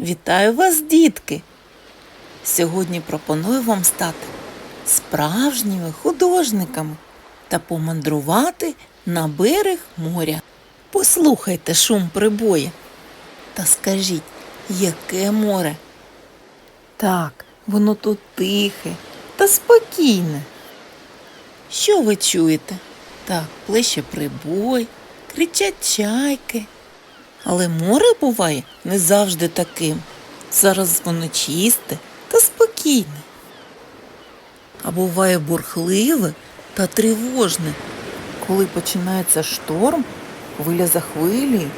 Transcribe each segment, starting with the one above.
Вітаю вас, дітки! Сьогодні пропоную вам стати справжніми художниками та помандрувати на берег моря. Послухайте шум прибоя та скажіть, яке море? Так, воно тут тихе та спокійне. Що ви чуєте? Так, плеще прибой, кричать чайки. Але море буває не завжди таким. Зараз воно чисте та спокійне. А буває бурхливе та тривожне. Коли починається шторм, хвиля за хвилею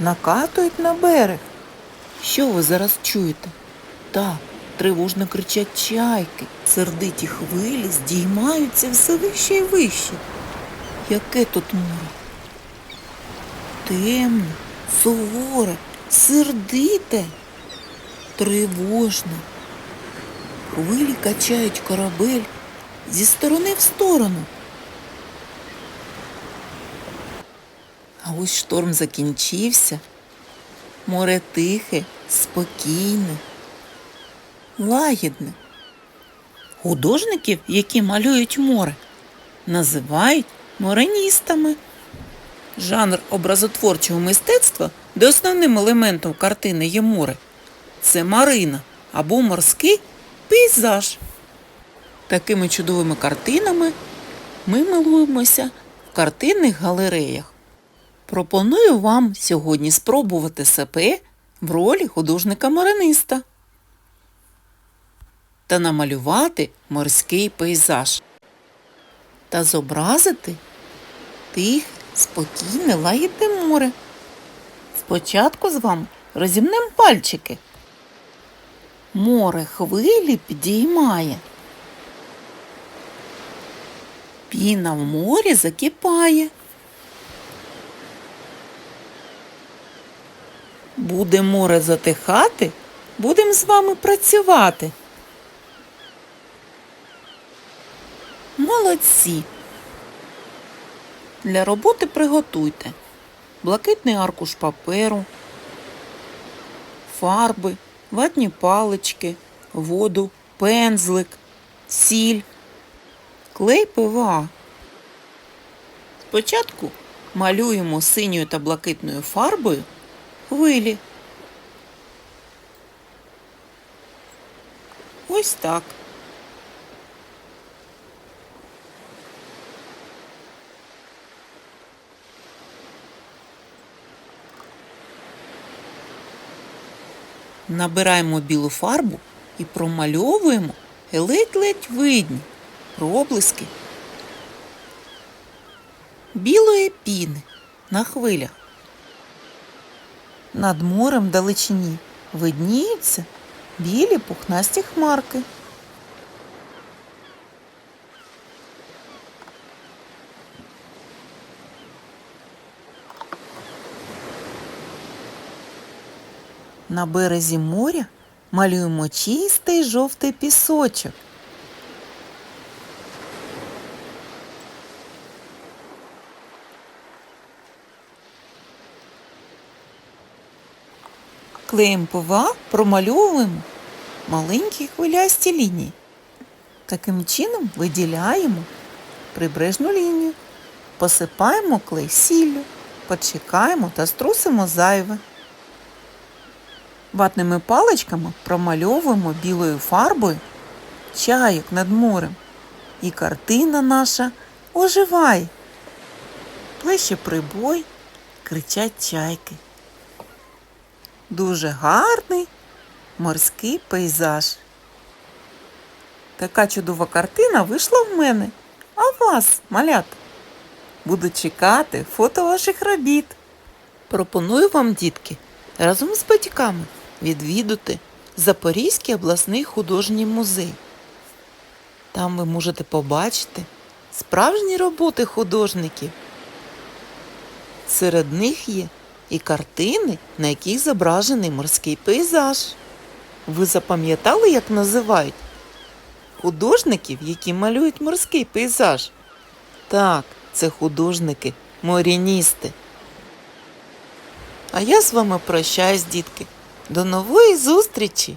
накатують на берег. Що ви зараз чуєте? Так, тривожно кричать чайки, сердиті хвилі здіймаються все вище і вище. Яке тут море? Темне, суворе, сердите, тривожне. Хвилі качають корабель зі сторони в сторону. А ось шторм закінчився. Море тихе, спокійне, лагідне. Художників, які малюють море, називають мореністами. Жанр образотворчого мистецтва, де основним елементом картини є море, це марина або морський пейзаж. Такими чудовими картинами ми милуємося в картинних галереях. Пропоную вам сьогодні спробувати себе в ролі художника-мариниста та намалювати морський пейзаж та зобразити тихе, спокійне, лагідне море. Спочатку з вами розімнем пальчики. Море хвилі підіймає. Піна в морі закипає. Буде море затихати, будемо з вами працювати. Молодці! Для роботи приготуйте блакитний аркуш паперу, фарби, ватні палички, воду, пензлик, сіль, клей ПВА. Спочатку малюємо синьою та блакитною фарбою хвилі. Ось так. Набираємо білу фарбу і промальовуємо ледь-ледь видні проблиски білої піни на хвилях. Над морем далечині видніються білі пухнасті хмарки. На березі моря малюємо чистий жовтий пісочок. Клеєм ПВА промальовуємо маленькі хвилясті лінії. Таким чином виділяємо прибережну лінію, посипаємо клей сіллю, почекаємо та струсимо зайве. Ватними паличками промальовуємо білою фарбою чайок над морем. І картина наша оживає. Плеще прибой, кричать чайки. Дуже гарний морський пейзаж. Така чудова картина вийшла в мене. А вас, малята? Буду чекати фото ваших робіт. Пропоную вам, дітки, разом з батьками відвідати Запорізький обласний художній музей. Там ви можете побачити справжні роботи художників. Серед них є і картини, на яких зображений морський пейзаж. Ви запам'ятали, як називають? Художників, які малюють морський пейзаж. Так, це художники, моряністи. А я з вами прощаюсь, дітки. До нової зустрічі!